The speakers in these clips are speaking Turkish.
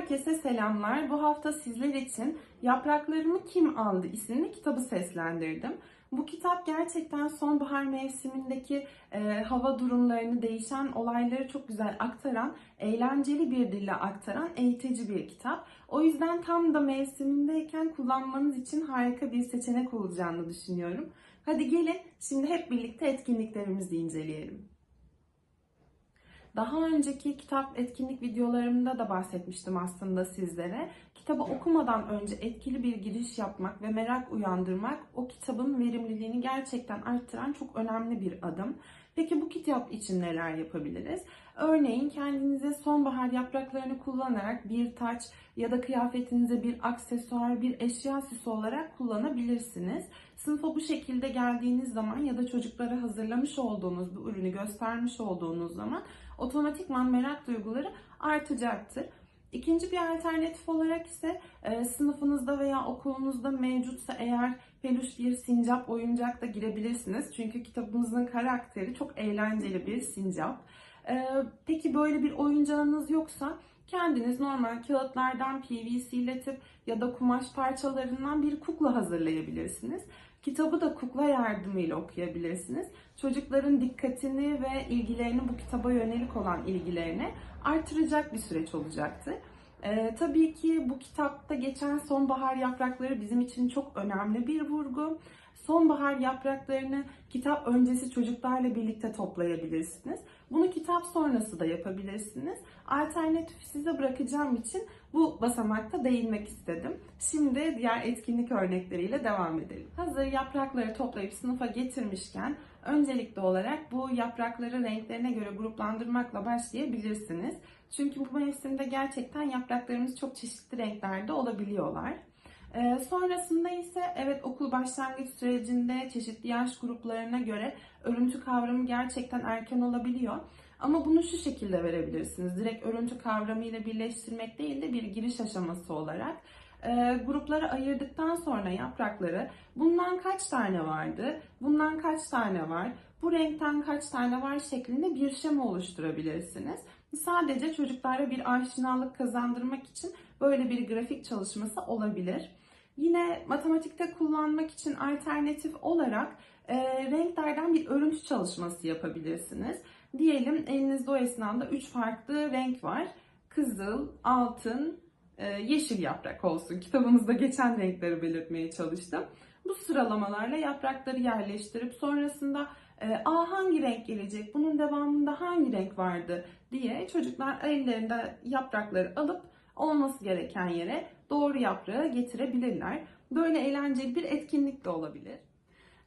Herkese selamlar. Bu hafta sizler için Yapraklarımı Kim Aldı isimli kitabı seslendirdim. Bu kitap gerçekten sonbahar mevsimindeki e, hava durumlarını, değişen olayları çok güzel aktaran, eğlenceli bir dille aktaran eğitici bir kitap. O yüzden tam da mevsimindeyken kullanmanız için harika bir seçenek olacağını düşünüyorum. Hadi gelin şimdi hep birlikte etkinliklerimizi inceleyelim. Daha önceki kitap etkinlik videolarımda da bahsetmiştim aslında sizlere. Kitabı okumadan önce etkili bir giriş yapmak ve merak uyandırmak o kitabın verimliliğini gerçekten arttıran çok önemli bir adım. Peki bu kitap için neler yapabiliriz? Örneğin kendinize sonbahar yapraklarını kullanarak bir taç ya da kıyafetinize bir aksesuar, bir eşya süsü olarak kullanabilirsiniz. Sınıfa bu şekilde geldiğiniz zaman ya da çocuklara hazırlamış olduğunuz bu ürünü göstermiş olduğunuz zaman otomatikman merak duyguları artacaktır. İkinci bir alternatif olarak ise e, sınıfınızda veya okulunuzda mevcutsa eğer peluş bir sincap oyuncak da girebilirsiniz. Çünkü kitabımızın karakteri çok eğlenceli bir sincap. E, peki böyle bir oyuncağınız yoksa kendiniz normal kağıtlardan PVC'letip ya da kumaş parçalarından bir kukla hazırlayabilirsiniz. Kitabı da kukla yardımıyla okuyabilirsiniz. Çocukların dikkatini ve ilgilerini bu kitaba yönelik olan ilgilerini artıracak bir süreç olacaktır. Ee, tabii ki bu kitapta geçen sonbahar yaprakları bizim için çok önemli bir vurgu. Sonbahar yapraklarını kitap öncesi çocuklarla birlikte toplayabilirsiniz. Bunu kitap sonrası da yapabilirsiniz. Alternatif size bırakacağım için bu basamakta değinmek istedim. Şimdi diğer etkinlik örnekleriyle devam edelim. Hazır yaprakları toplayıp sınıfa getirmişken öncelikli olarak bu yaprakları renklerine göre gruplandırmakla başlayabilirsiniz. Çünkü bu mevsimde gerçekten yapraklarımız çok çeşitli renklerde olabiliyorlar. Ee, sonrasında ise evet okul başlangıç sürecinde çeşitli yaş gruplarına göre örüntü kavramı gerçekten erken olabiliyor. Ama bunu şu şekilde verebilirsiniz. Direkt örüntü kavramı ile birleştirmek değil de bir giriş aşaması olarak e, gruplara ayırdıktan sonra yaprakları bundan kaç tane vardı, bundan kaç tane var, bu renkten kaç tane var şeklinde bir şema oluşturabilirsiniz. Sadece çocuklara bir aşinalık kazandırmak için böyle bir grafik çalışması olabilir. Yine matematikte kullanmak için alternatif olarak e, renklerden bir örüntü çalışması yapabilirsiniz. Diyelim elinizde o esnada 3 farklı renk var. Kızıl, altın, e, yeşil yaprak olsun. Kitabınızda geçen renkleri belirtmeye çalıştım. Bu sıralamalarla yaprakları yerleştirip sonrasında e, Aa hangi renk gelecek, bunun devamında hangi renk vardı diye çocuklar ellerinde yaprakları alıp olması gereken yere doğru yaprağı getirebilirler. Böyle eğlenceli bir etkinlik de olabilir.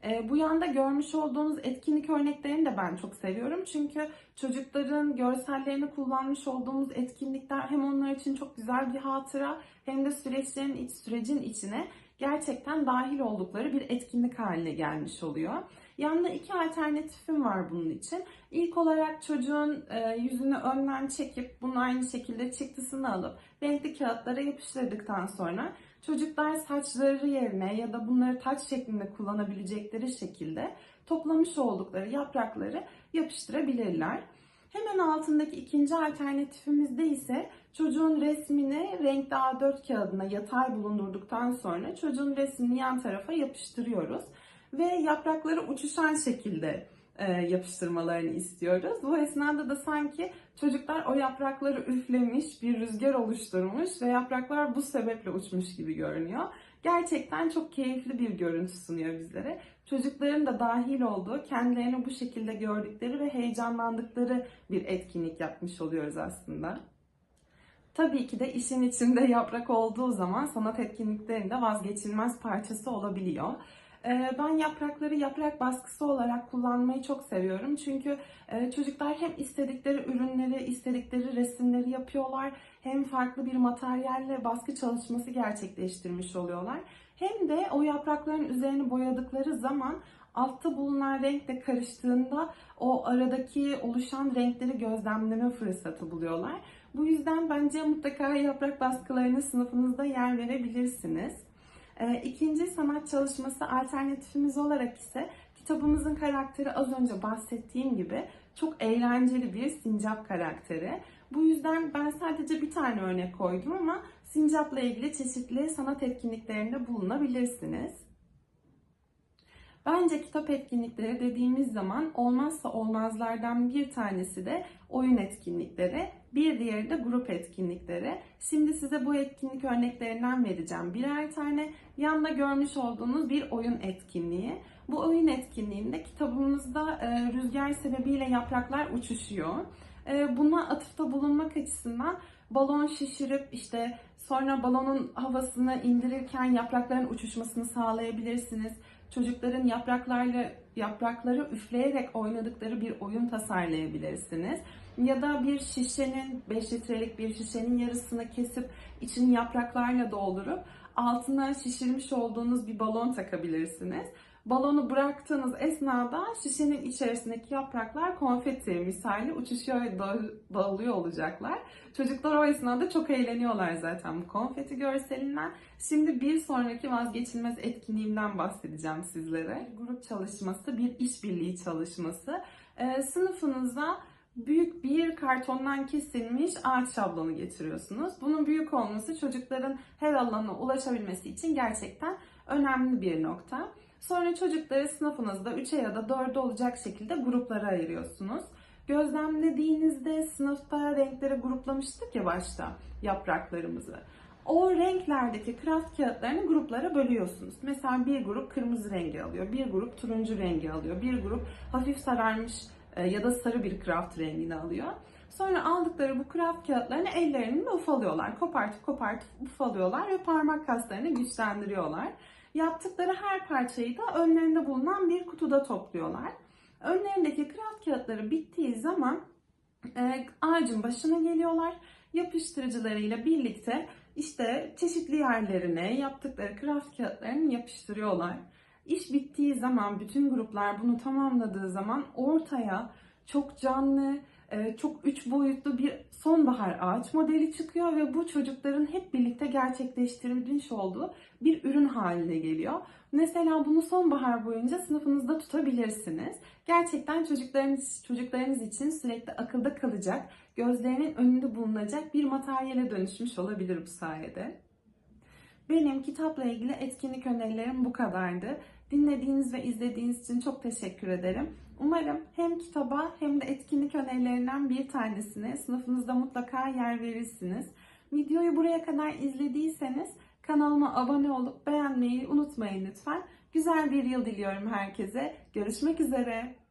E, bu yanda görmüş olduğunuz etkinlik örneklerini de ben çok seviyorum. Çünkü çocukların görsellerini kullanmış olduğumuz etkinlikler hem onlar için çok güzel bir hatıra hem de süreçlerin iç sürecin içine gerçekten dahil oldukları bir etkinlik haline gelmiş oluyor. Yanında iki alternatifim var bunun için. İlk olarak çocuğun e, yüzünü önden çekip bunu aynı şekilde çıktısını alıp renkli kağıtlara yapıştırdıktan sonra çocuklar saçları yerine ya da bunları taç şeklinde kullanabilecekleri şekilde toplamış oldukları yaprakları yapıştırabilirler. Hemen altındaki ikinci alternatifimizde ise çocuğun resmini renkli A4 kağıdına yatay bulundurduktan sonra çocuğun resmini yan tarafa yapıştırıyoruz. Ve yaprakları uçuşan şekilde e, yapıştırmalarını istiyoruz. Bu esnada da sanki çocuklar o yaprakları üflemiş, bir rüzgar oluşturmuş ve yapraklar bu sebeple uçmuş gibi görünüyor. Gerçekten çok keyifli bir görüntü sunuyor bizlere. Çocukların da dahil olduğu, kendilerini bu şekilde gördükleri ve heyecanlandıkları bir etkinlik yapmış oluyoruz aslında. Tabii ki de işin içinde yaprak olduğu zaman sanat etkinliklerinde vazgeçilmez parçası olabiliyor. Ee, ben yaprakları yaprak baskısı olarak kullanmayı çok seviyorum. Çünkü e, çocuklar hem istedikleri ürünleri, istedikleri resimleri yapıyorlar. Hem farklı bir materyalle baskı çalışması gerçekleştirmiş oluyorlar. Hem de o yaprakların üzerini boyadıkları zaman altta bulunan renkle karıştığında o aradaki oluşan renkleri gözlemleme fırsatı buluyorlar. Bu yüzden bence mutlaka yaprak baskılarını sınıfınızda yer verebilirsiniz. E, ikinci sanat çalışması alternatifimiz olarak ise kitabımızın karakteri az önce bahsettiğim gibi çok eğlenceli bir sincap karakteri. Bu yüzden ben sadece bir tane örnek koydum ama sincapla ilgili çeşitli sanat etkinliklerinde bulunabilirsiniz. Bence kitap etkinlikleri dediğimiz zaman olmazsa olmazlardan bir tanesi de oyun etkinlikleri, bir diğeri de grup etkinlikleri. Şimdi size bu etkinlik örneklerinden vereceğim birer tane. Yanında görmüş olduğunuz bir oyun etkinliği. Bu oyun etkinliğinde kitabımızda e, rüzgar sebebiyle yapraklar uçuşuyor. E, buna atıfta bulunmak açısından balon şişirip işte sonra balonun havasını indirirken yaprakların uçuşmasını sağlayabilirsiniz. Çocukların yapraklarla yaprakları üfleyerek oynadıkları bir oyun tasarlayabilirsiniz. Ya da bir şişenin 5 litrelik bir şişenin yarısını kesip içini yapraklarla doldurup altına şişirmiş olduğunuz bir balon takabilirsiniz. Balonu bıraktığınız esnada şişenin içerisindeki yapraklar konfeti misali uçuşuyor ve dağılıyor olacaklar. Çocuklar o esnada çok eğleniyorlar zaten bu konfeti görselinden. Şimdi bir sonraki vazgeçilmez etkinliğimden bahsedeceğim sizlere. Grup çalışması, bir işbirliği çalışması. Ee, sınıfınıza büyük bir kartondan kesilmiş ağaç şablonu getiriyorsunuz. Bunun büyük olması çocukların her alana ulaşabilmesi için gerçekten önemli bir nokta. Sonra çocukları sınıfınızda 3'e ya da 4'e olacak şekilde gruplara ayırıyorsunuz. Gözlemlediğinizde sınıfta renkleri gruplamıştık ya başta yapraklarımızı. O renklerdeki kraft kağıtlarını gruplara bölüyorsunuz. Mesela bir grup kırmızı rengi alıyor, bir grup turuncu rengi alıyor, bir grup hafif sararmış e, ya da sarı bir kraft rengini alıyor. Sonra aldıkları bu kraft kağıtlarını ellerinde ufalıyorlar. Kopartıp kopartıp ufalıyorlar ve parmak kaslarını güçlendiriyorlar. Yaptıkları her parçayı da önlerinde bulunan bir kutuda topluyorlar. Önlerindeki kraft kağıtları bittiği zaman e, ağacın başına geliyorlar. Yapıştırıcılarıyla birlikte işte çeşitli yerlerine yaptıkları kraft kağıtlarını yapıştırıyorlar. İş bittiği zaman bütün gruplar bunu tamamladığı zaman ortaya çok canlı, e, çok üç boyutlu bir sonbahar ağaç modeli çıkıyor ve bu çocukların hep birlikte gerçekleştirilmiş olduğu bir ürün haline geliyor. Mesela bunu sonbahar boyunca sınıfınızda tutabilirsiniz. Gerçekten çocuklarınız çocuklarınız için sürekli akılda kalacak, gözlerinin önünde bulunacak bir materyale dönüşmüş olabilir bu sayede. Benim kitapla ilgili etkinlik önerilerim bu kadardı. Dinlediğiniz ve izlediğiniz için çok teşekkür ederim. Umarım hem kitaba hem de etkinlik önerilerinden bir tanesine sınıfınızda mutlaka yer verirsiniz. Videoyu buraya kadar izlediyseniz kanalıma abone olup beğenmeyi unutmayın lütfen. Güzel bir yıl diliyorum herkese. Görüşmek üzere.